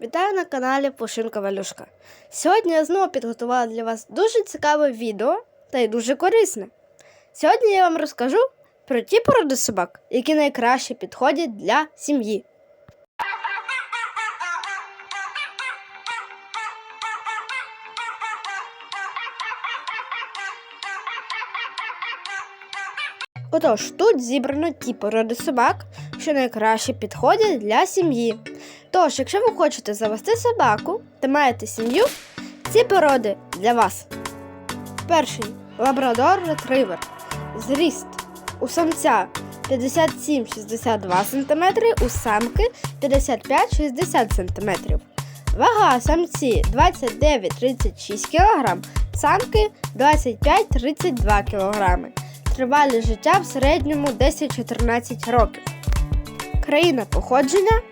Вітаю на каналі Пушинка Валюшка. Сьогодні я знову підготувала для вас дуже цікаве відео та й дуже корисне. Сьогодні я вам розкажу про ті породи собак, які найкраще підходять для сім'ї. Отож, тут зібрано ті породи собак, що найкраще підходять для сім'ї. Тож, якщо ви хочете завести собаку та маєте сім'ю, ці породи для вас. Перший лабрадор ретривер. Зріст у самця 57-62 см, у самки 55-60 см. Вага самці 29-36 кг, самки 25-32 кг. Тривалість життя в середньому 10-14 років. Країна походження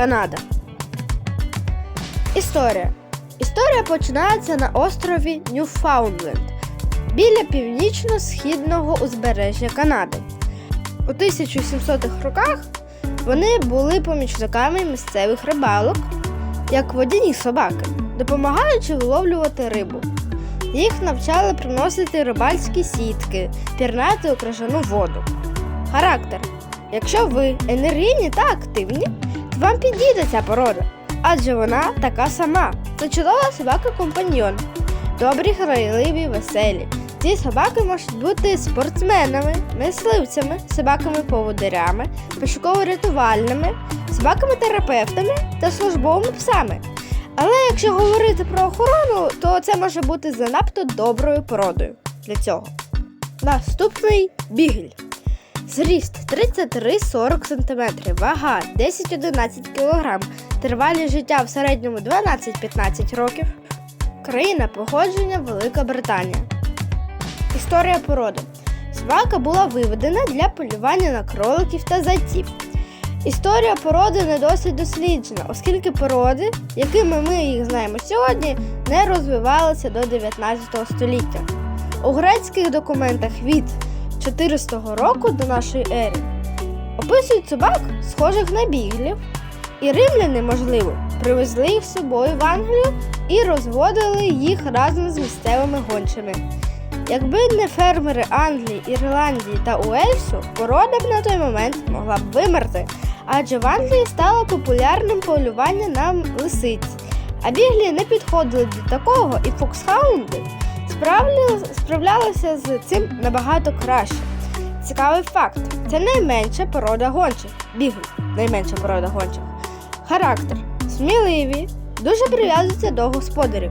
Канада. Історія. Історія починається на острові Ньюфаундленд біля північно-східного узбережжя Канади. У 1700-х роках вони були помічниками місцевих рибалок, як водяні собаки, допомагаючи виловлювати рибу. Їх навчали приносити рибальські сітки, пірнати у крижану воду. Характер. Якщо ви енергійні та активні, вам підійде ця порода, адже вона така сама. Це чудова собака-компаньйон. Добрі, грайливі, веселі. Ці собаки можуть бути спортсменами, мисливцями, собаками-поводирями, пошуково-рятувальними, собаками-терапевтами та службовими псами. Але якщо говорити про охорону, то це може бути занадто доброю породою для цього. Наступний бігель. Зріст 33-40 см, вага 10-11 кг, тривалість життя в середньому 12-15 років. Країна походження Велика Британія. Історія породи. Собака була виведена для полювання на кроликів та зайців. Історія породи не досить досліджена, оскільки породи, якими ми їх знаємо сьогодні, не розвивалися до 19 століття. У грецьких документах від 400 року до нашої ери описують собак, схожих на біглів, і римляни, можливо, привезли їх з собою в Англію і розводили їх разом з місцевими гончими. Якби не фермери Англії, Ірландії та Уельсу, порода б на той момент могла б вимерти, адже в Англії стало популярним полювання на лисиць, а біглі не підходили до такого, і фоксхаунди справлялися з цим набагато краще. Цікавий факт: це найменша порода гончих. Біглі найменша порода гончих. Характер сміливі, дуже прив'язуються до господарів.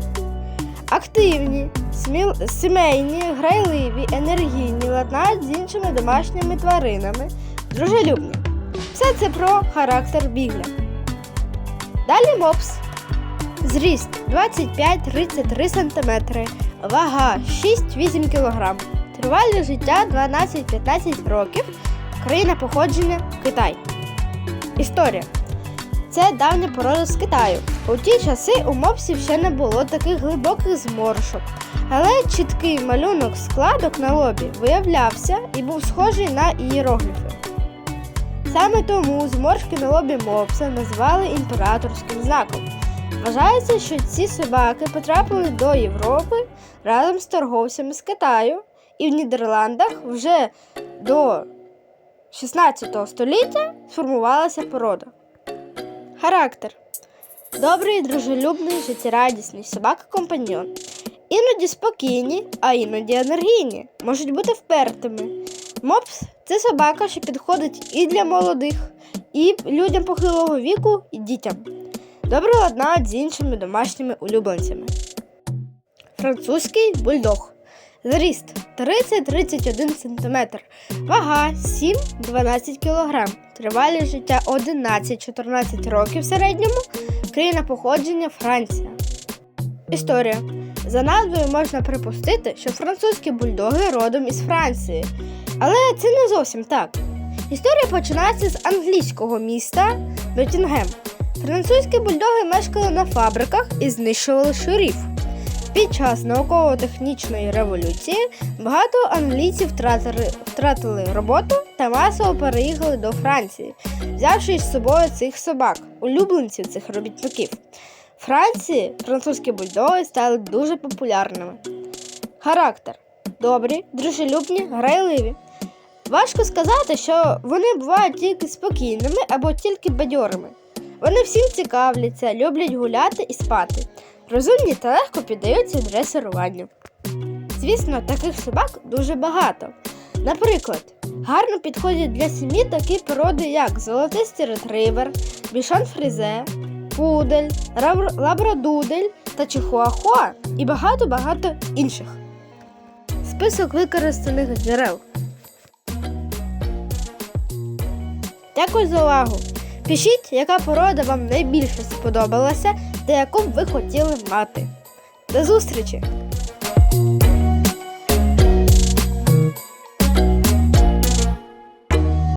Активні, сміл... сімейні, грайливі, енергійні, ладнають з іншими домашніми тваринами, дружелюбні. Все це про характер бігля. Далі мопс. Зріст 25-33 см, вага 6-8 кг, тривалість життя 12-15 років, країна походження Китай. Історія. Це давня порода з Китаю. У ті часи у мопсів ще не було таких глибоких зморшок, але чіткий малюнок складок на лобі виявлявся і був схожий на ієрогліфи. Саме тому зморшки на лобі мопса назвали імператорським знаком. Вважається, що ці собаки потрапили до Європи разом з торговцями з Китаю, і в Нідерландах вже до 16 століття сформувалася порода. Характер. Добрий, дружелюбний, життєрадісний, собака-компаньйон. Іноді спокійні, а іноді енергійні, можуть бути впертими. Мопс це собака, що підходить і для молодих, і людям похилого віку, і дітям. Добре ладнають з іншими домашніми улюбленцями. Французький бульдог. Зріст 30-31 см, вага 7-12 кг, тривалість життя 11-14 років в середньому, країна походження Франція. Історія. За назвою можна припустити, що французькі бульдоги родом із Франції, але це не зовсім так. Історія починається з англійського міста Ноттінгем. Французькі бульдоги мешкали на фабриках і знищували щурів. Під час науково-технічної революції багато англійців втратили, втратили роботу та масово переїхали до Франції, взявши із собою цих собак, улюбленців цих робітників. В Франції французькі бульдоги стали дуже популярними. Характер добрі, дружелюбні, грайливі. Важко сказати, що вони бувають тільки спокійними або тільки бадьорими. Вони всім цікавляться, люблять гуляти і спати. Розумні та легко піддаються дресируванню. Звісно, таких собак дуже багато. Наприклад, гарно підходять для сім'ї такі породи, як золотистий ретривер, бішон фрізе, пудель, лабрадудель та чихуахуа і багато-багато інших. Список використаних джерел. Дякую за увагу. Пишіть, яка порода вам найбільше сподобалася та яку б ви хотіли мати. До зустрічі!